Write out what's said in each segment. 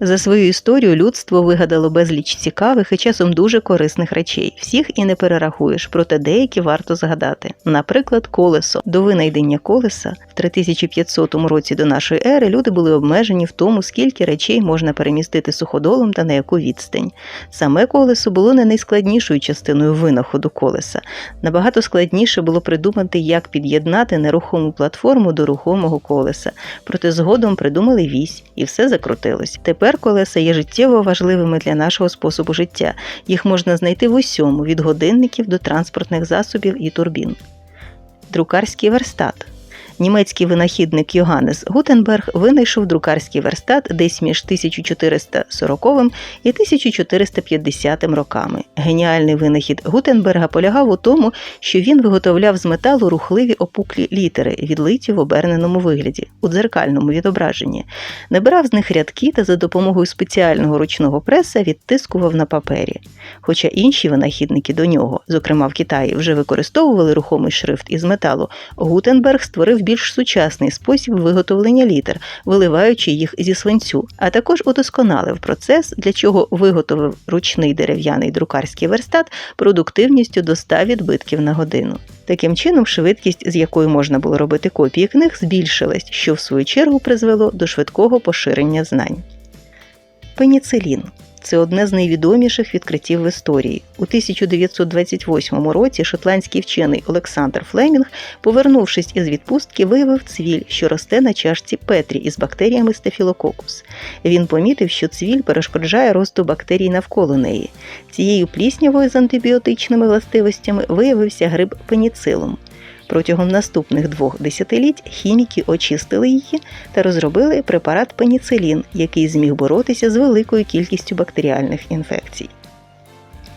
За свою історію людство вигадало безліч цікавих і часом дуже корисних речей. Всіх і не перерахуєш, проте деякі варто згадати. Наприклад, колесо. До винайдення колеса в 3500 році до нашої ери люди були обмежені в тому, скільки речей можна перемістити суходолом та на яку відстань. Саме колесо було не найскладнішою частиною винаходу колеса. Набагато складніше було придумати, як під'єднати нерухому платформу до рухомого колеса. Проте згодом придумали вісь, і все закрутилось. Тепер колеса є життєво важливими для нашого способу життя. Їх можна знайти в усьому від годинників до транспортних засобів і турбін. Друкарський верстат. Німецький винахідник Йоганнес Гутенберг винайшов друкарський верстат десь між 1440 і 1450 роками. Геніальний винахід Гутенберга полягав у тому, що він виготовляв з металу рухливі опуклі літери, відлиті в оберненому вигляді, у дзеркальному відображенні, набирав з них рядки та за допомогою спеціального ручного преса відтискував на папері. Хоча інші винахідники до нього, зокрема в Китаї, вже використовували рухомий шрифт із металу, Гутенберг створив більш сучасний спосіб виготовлення літер, виливаючи їх зі свинцю, а також удосконалив процес, для чого виготовив ручний дерев'яний друкарський верстат продуктивністю до 100 відбитків на годину. Таким чином, швидкість, з якою можна було робити копії книг, збільшилась, що в свою чергу призвело до швидкого поширення знань. Пеніцилін це одне з найвідоміших відкриттів в історії. У 1928 році шотландський вчений Олександр Флемінг, повернувшись із відпустки, виявив цвіль, що росте на чашці Петрі із бактеріями стафілококус. Він помітив, що цвіль перешкоджає росту бактерій навколо неї. Цією пліснявою з антибіотичними властивостями виявився гриб пеніцилум. Протягом наступних двох десятиліть хіміки очистили її та розробили препарат пеніцилін, який зміг боротися з великою кількістю бактеріальних інфекцій.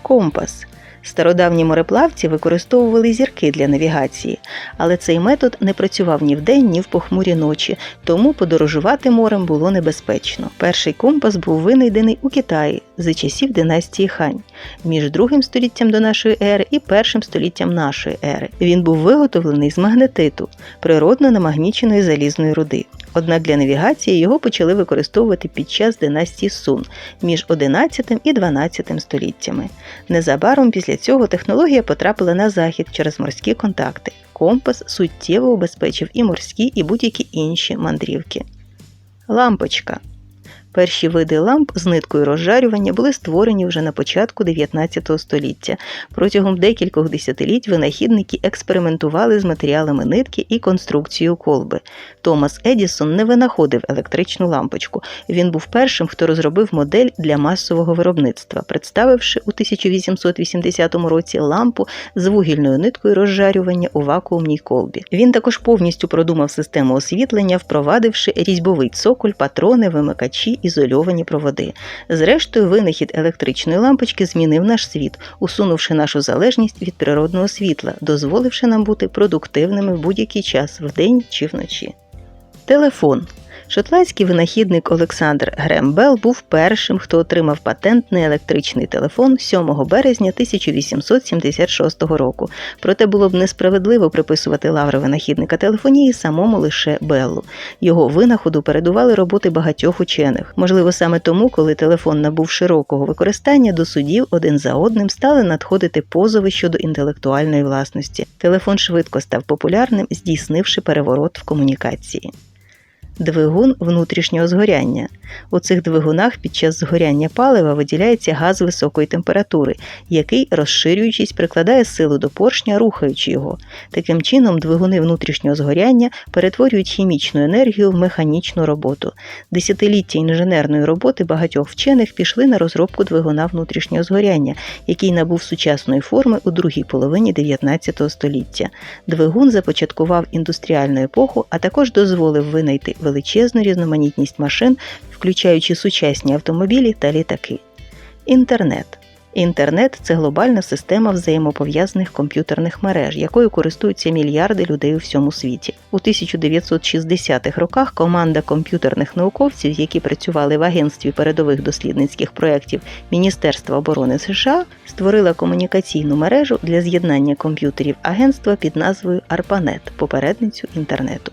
Компас Стародавні мореплавці використовували зірки для навігації, але цей метод не працював ні вдень, ні в похмурі ночі, тому подорожувати морем було небезпечно. Перший компас був винайдений у Китаї за часів династії Хань між другим століттям до нашої ери і першим століттям нашої ери. Він був виготовлений з магнетиту, природно намагніченої залізної руди. Однак для навігації його почали використовувати під час династії Сун між 11 і 12 століттями. Незабаром після цього технологія потрапила на захід через морські контакти. Компас суттєво убезпечив і морські, і будь-які інші мандрівки. Лампочка Перші види ламп з ниткою розжарювання були створені вже на початку 19 століття. Протягом декількох десятиліть винахідники експериментували з матеріалами нитки і конструкцією колби. Томас Едісон не винаходив електричну лампочку. Він був першим, хто розробив модель для масового виробництва, представивши у 1880 році лампу з вугільною ниткою розжарювання у вакуумній колбі. Він також повністю продумав систему освітлення, впровадивши різьбовий цоколь, патрони, вимикачі ізольовані проводи. Зрештою, винахід електричної лампочки змінив наш світ, усунувши нашу залежність від природного світла, дозволивши нам бути продуктивними в будь-який час, вдень чи вночі. Телефон. Шотландський винахідник Олександр Грем Белл був першим, хто отримав патент на електричний телефон 7 березня 1876 року. Проте було б несправедливо приписувати лаври винахідника телефонії самому лише Беллу. Його винаходу передували роботи багатьох учених. Можливо, саме тому, коли телефон набув широкого використання, до судів один за одним стали надходити позови щодо інтелектуальної власності. Телефон швидко став популярним, здійснивши переворот в комунікації. Двигун внутрішнього згоряння. У цих двигунах під час згоряння палива виділяється газ високої температури, який, розширюючись, прикладає силу до поршня, рухаючи його. Таким чином, двигуни внутрішнього згоряння перетворюють хімічну енергію в механічну роботу. Десятиліття інженерної роботи багатьох вчених пішли на розробку двигуна внутрішнього згоряння, який набув сучасної форми у другій половині 19 століття. Двигун започаткував індустріальну епоху, а також дозволив винайти величезну різноманітність машин, включаючи сучасні автомобілі та літаки. Інтернет. Інтернет це глобальна система взаємопов'язаних комп'ютерних мереж, якою користуються мільярди людей у всьому світі. У 1960-х роках команда комп'ютерних науковців, які працювали в агентстві передових дослідницьких проєктів Міністерства оборони США, створила комунікаційну мережу для з'єднання комп'ютерів агентства під назвою ARPANET – попередницю інтернету.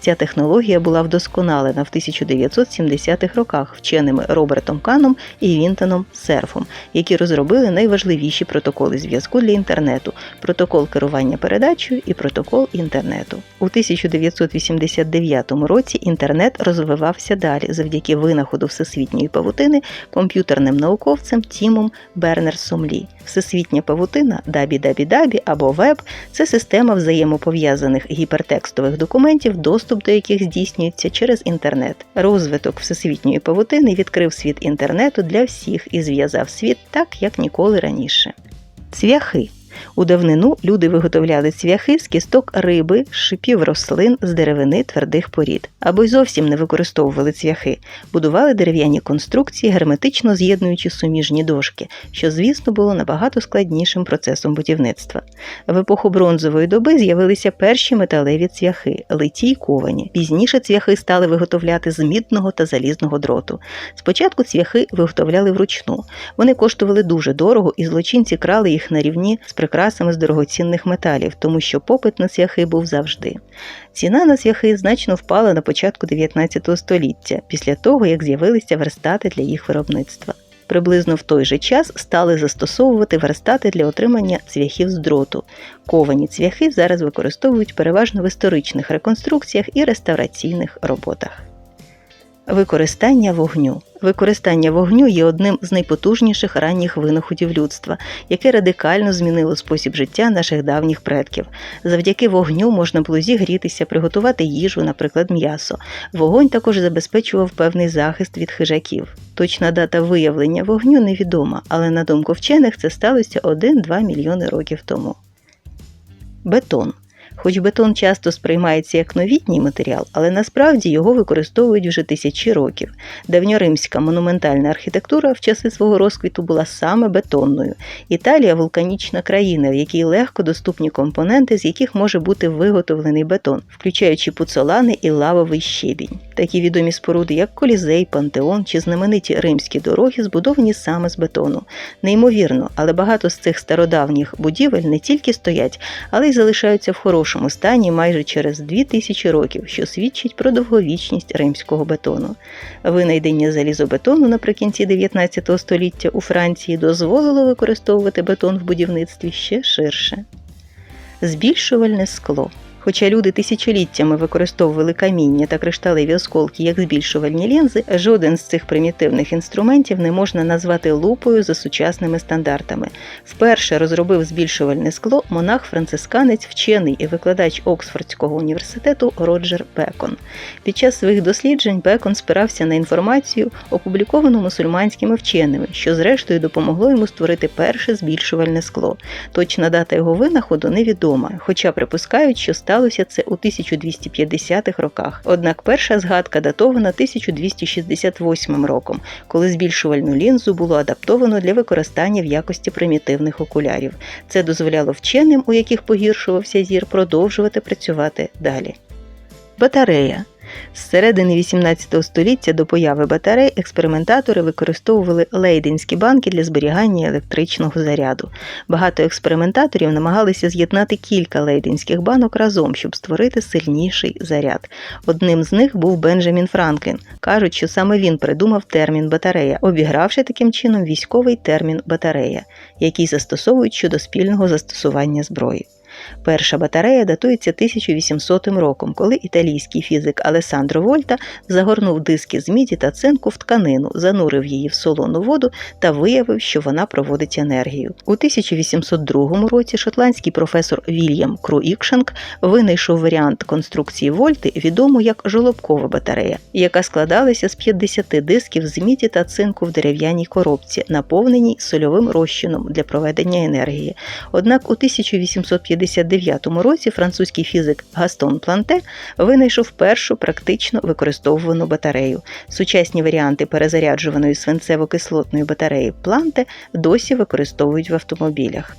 Ця технологія була вдосконалена в 1970-х роках вченими Робертом Каном і Вінтоном Серфом, які розробили найважливіші протоколи зв'язку для інтернету протокол керування передачею і протокол інтернету. У 1989 році інтернет розвивався далі завдяки винаходу всесвітньої павутини комп'ютерним науковцем Тімом Бернерсом Лі. Всесвітня павутина дабі-дабі-дабі або веб це система взаємопов'язаних гіпертекстових документів, доступ до яких здійснюється через інтернет. Розвиток всесвітньої павутини відкрив світ інтернету для всіх і зв'язав світ так, як ніколи раніше. Цвяхи у давнину люди виготовляли цвяхи з кісток риби, шипів рослин, з деревини твердих порід. Або й зовсім не використовували цвяхи, будували дерев'яні конструкції, герметично з'єднуючи суміжні дошки, що, звісно, було набагато складнішим процесом будівництва. В епоху бронзової доби з'явилися перші металеві цвяхи, литі й ковані. Пізніше цвяхи стали виготовляти з мідного та залізного дроту. Спочатку цвяхи виготовляли вручну. Вони коштували дуже дорого, і злочинці крали їх на рівні з прикрасами з дорогоцінних металів, тому що попит на цвяхи був завжди. Ціна на цвяхи значно впала на початку 19 століття, після того як з'явилися верстати для їх виробництва. Приблизно в той же час стали застосовувати верстати для отримання цвяхів з дроту. Ковані цвяхи зараз використовують переважно в історичних реконструкціях і реставраційних роботах. Використання вогню. Використання вогню є одним з найпотужніших ранніх винаходів людства, яке радикально змінило спосіб життя наших давніх предків. Завдяки вогню можна було зігрітися, приготувати їжу, наприклад, м'ясо. Вогонь також забезпечував певний захист від хижаків. Точна дата виявлення вогню невідома, але на думку вчених це сталося 1-2 мільйони років тому. Бетон Хоч бетон часто сприймається як новітній матеріал, але насправді його використовують вже тисячі років. Давньоримська монументальна архітектура в часи свого розквіту була саме бетонною. Італія вулканічна країна, в якій легко доступні компоненти, з яких може бути виготовлений бетон, включаючи пуцолани і лавовий щебінь. Такі відомі споруди, як Колізей, Пантеон чи знамениті римські дороги, збудовані саме з бетону. Неймовірно, але багато з цих стародавніх будівель не тільки стоять, але й залишаються в хорошому стані майже через дві тисячі років, що свідчить про довговічність римського бетону. Винайдення залізобетону наприкінці 19 століття у Франції дозволило використовувати бетон в будівництві ще ширше. Збільшувальне скло. Хоча люди тисячоліттями використовували каміння та кришталеві осколки як збільшувальні лінзи, жоден з цих примітивних інструментів не можна назвати лупою за сучасними стандартами. Вперше розробив збільшувальне скло монах-францисканець, вчений і викладач Оксфордського університету Роджер Бекон. Під час своїх досліджень Бекон спирався на інформацію, опубліковану мусульманськими вченими, що зрештою допомогло йому створити перше збільшувальне скло. Точна дата його винаходу невідома, хоча припускають, що сталося це у 1250-х роках. Однак перша згадка датована 1268 роком, коли збільшувальну лінзу було адаптовано для використання в якості примітивних окулярів. Це дозволяло вченим, у яких погіршувався зір, продовжувати працювати далі. Батарея з середини 18 століття до появи батарей експериментатори використовували лейденські банки для зберігання електричного заряду. Багато експериментаторів намагалися з'єднати кілька лейденських банок разом, щоб створити сильніший заряд. Одним з них був Бенджамін Франклін. Кажуть, що саме він придумав термін батарея, обігравши таким чином військовий термін батарея, який застосовують щодо спільного застосування зброї. Перша батарея датується 1800 роком, коли італійський фізик Алесандро Вольта загорнув диски з міді та цинку в тканину, занурив її в солону воду та виявив, що вона проводить енергію. У 1802 році шотландський професор Вільям Круікшенк винайшов варіант конструкції Вольти, відому як жолобкова батарея, яка складалася з 50 дисків з міді та цинку в дерев'яній коробці, наповненій сольовим розчином для проведення енергії. Однак у 1850 1959 році французький фізик Гастон Планте винайшов першу практично використовувану батарею. Сучасні варіанти перезаряджуваної свинцево-кислотної батареї Планте досі використовують в автомобілях.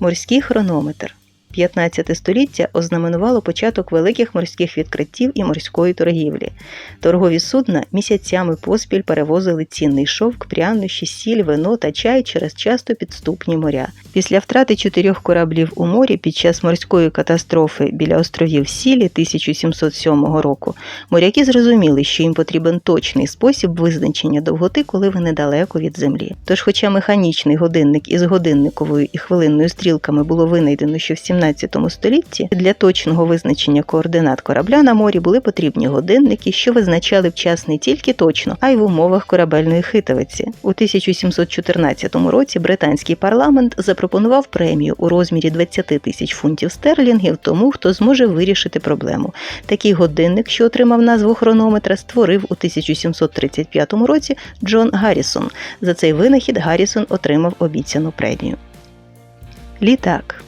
Морський хронометр 15 століття ознаменувало початок великих морських відкриттів і морської торгівлі. Торгові судна місяцями поспіль перевозили цінний шовк, прянощі, сіль, вино та чай через часто підступні моря. Після втрати чотирьох кораблів у морі під час морської катастрофи біля островів Сілі 1707 року моряки зрозуміли, що їм потрібен точний спосіб визначення довготи, коли вони далеко від землі. Тож, хоча механічний годинник із годинниковою і хвилинною стрілками було винайдено ще в 17 столітті, для точного визначення координат корабля на морі були потрібні годинники, що визначали б час не тільки точно, а й в умовах корабельної хитавиці. У 1714 році британський парламент запропонував премію у розмірі 20 тисяч фунтів стерлінгів тому, хто зможе вирішити проблему. Такий годинник, що отримав назву хронометра, створив у 1735 році Джон Гаррісон. За цей винахід Гаррісон отримав обіцяну премію. Літак.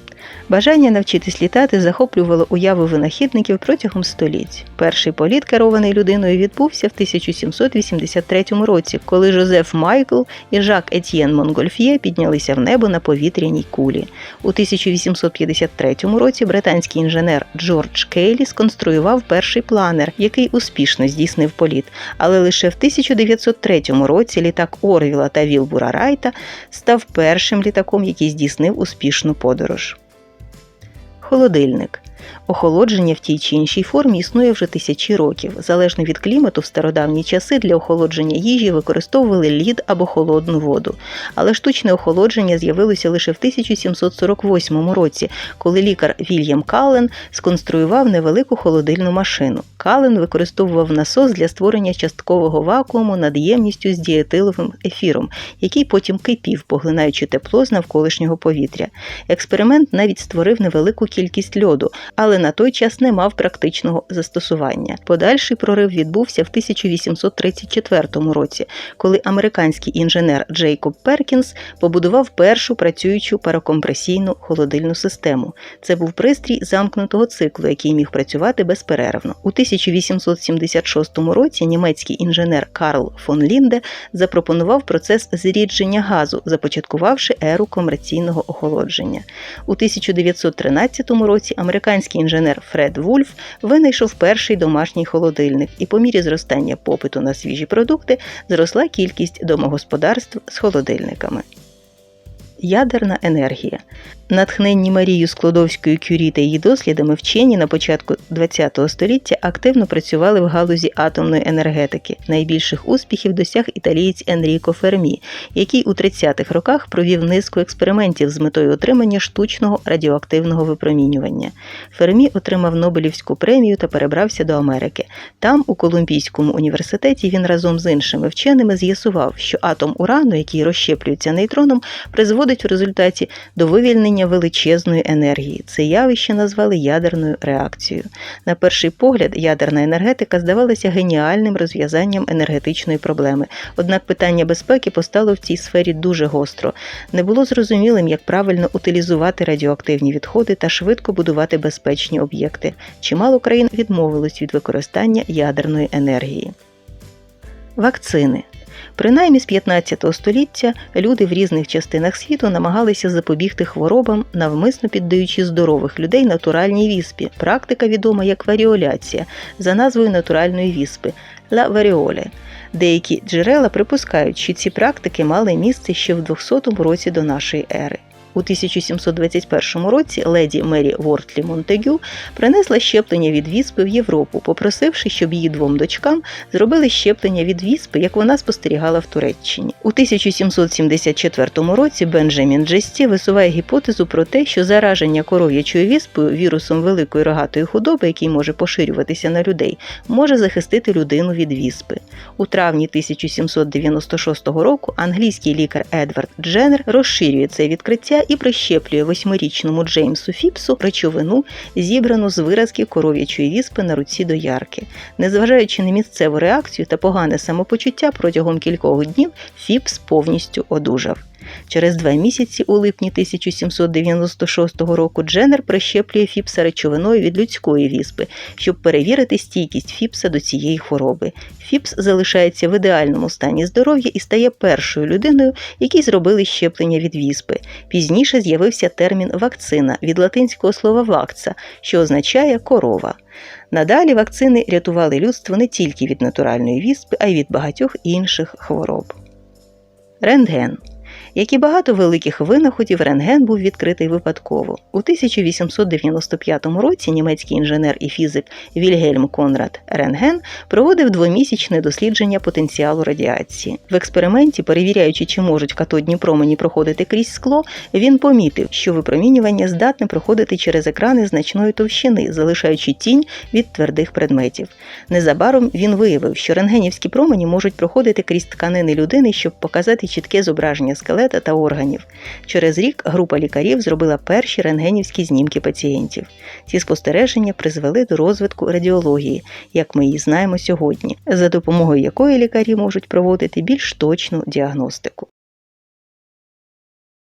Бажання навчитись літати захоплювало уяви винахідників протягом століть. Перший політ, керований людиною, відбувся в 1783 році, коли Жозеф Майкл і Жак Етьєн Монгольф'є піднялися в небо на повітряній кулі. У 1853 році британський інженер Джордж Кейлі сконструював перший планер, який успішно здійснив політ. Але лише в 1903 році літак Орвіла та Вілбура Райта став першим літаком, який здійснив успішну подорож. Холодильник. Охолодження в тій чи іншій формі існує вже тисячі років. Залежно від клімату, в стародавні часи для охолодження їжі використовували лід або холодну воду. Але штучне охолодження з'явилося лише в 1748 році, коли лікар Вільям Каллен сконструював невелику холодильну машину. Каллен використовував насос для створення часткового вакууму над ємністю з дієтиловим ефіром, який потім кипів, поглинаючи тепло з навколишнього повітря. Експеримент навіть створив невелику кількість льоду, але на той час не мав практичного застосування. Подальший прорив відбувся в 1834 році, коли американський інженер Джейкоб Перкінс побудував першу працюючу паракомпресійну холодильну систему. Це був пристрій замкнутого циклу, який міг працювати безперервно. У 1876 році німецький інженер Карл фон Лінде запропонував процес зрідження газу, започаткувавши еру комерційного охолодження. У 1913 році американський інженер Фред Вульф винайшов перший домашній холодильник, і по мірі зростання попиту на свіжі продукти зросла кількість домогосподарств з холодильниками. Ядерна енергія. Натхненні Марію Складовською Кюрі та її дослідами вчені на початку ХХ століття активно працювали в галузі атомної енергетики. Найбільших успіхів досяг італієць Енріко Фермі, який у 30-х роках провів низку експериментів з метою отримання штучного радіоактивного випромінювання. Фермі отримав Нобелівську премію та перебрався до Америки. Там, у Колумбійському університеті, він разом з іншими вченими з'ясував, що атом урану, який розщеплюється нейтроном, призводить в результаті до вивільнення величезної енергії. Це явище назвали ядерною реакцією. На перший погляд, ядерна енергетика здавалася геніальним розв'язанням енергетичної проблеми. Однак питання безпеки постало в цій сфері дуже гостро. Не було зрозумілим, як правильно утилізувати радіоактивні відходи та швидко будувати безпечні об'єкти. Чимало країн відмовилось від використання ядерної енергії. Вакцини Принаймні з 15 століття люди в різних частинах світу намагалися запобігти хворобам, навмисно піддаючи здорових людей натуральній віспі. Практика відома як варіоляція за назвою натуральної віспи ла варіоле. Деякі джерела припускають, що ці практики мали місце ще в 200 році до нашої ери. У 1721 році леді Мері Вортлі Монтегю принесла щеплення від віспи в Європу, попросивши, щоб її двом дочкам зробили щеплення від віспи, як вона спостерігала в Туреччині. У 1774 році Бенджамін Джесті висуває гіпотезу про те, що зараження коров'ячою віспою вірусом великої рогатої худоби, який може поширюватися на людей, може захистити людину від віспи. У травні 1796 року англійський лікар Едвард Дженнер розширює це відкриття і прищеплює восьмирічному Джеймсу Фіпсу речовину, зібрану з виразки коров'ячої віспи на руці доярки. Незважаючи на місцеву реакцію та погане самопочуття протягом кількох днів, Фіпс повністю одужав. Через два місяці, у липні 1796 року, Дженнер прищеплює Фіпса речовиною від людської віспи, щоб перевірити стійкість Фіпса до цієї хвороби. Фіпс залишається в ідеальному стані здоров'я і стає першою людиною, якій зробили щеплення від віспи. Пізніше з'явився термін вакцина від латинського слова вакца, що означає корова. Надалі вакцини рятували людство не тільки від натуральної віспи, а й від багатьох інших хвороб. Рентген. Як і багато великих винаходів, рентген був відкритий випадково. У 1895 році німецький інженер і фізик Вільгельм Конрад Рентген проводив двомісячне дослідження потенціалу радіації. В експерименті, перевіряючи, чи можуть катодні промені проходити крізь скло, він помітив, що випромінювання здатне проходити через екрани значної товщини, залишаючи тінь від твердих предметів. Незабаром він виявив, що рентгенівські промені можуть проходити крізь тканини людини, щоб показати чітке зображення скелета та органів. Через рік група лікарів зробила перші рентгенівські знімки пацієнтів. Ці спостереження призвели до розвитку радіології, як ми її знаємо сьогодні, за допомогою якої лікарі можуть проводити більш точну діагностику.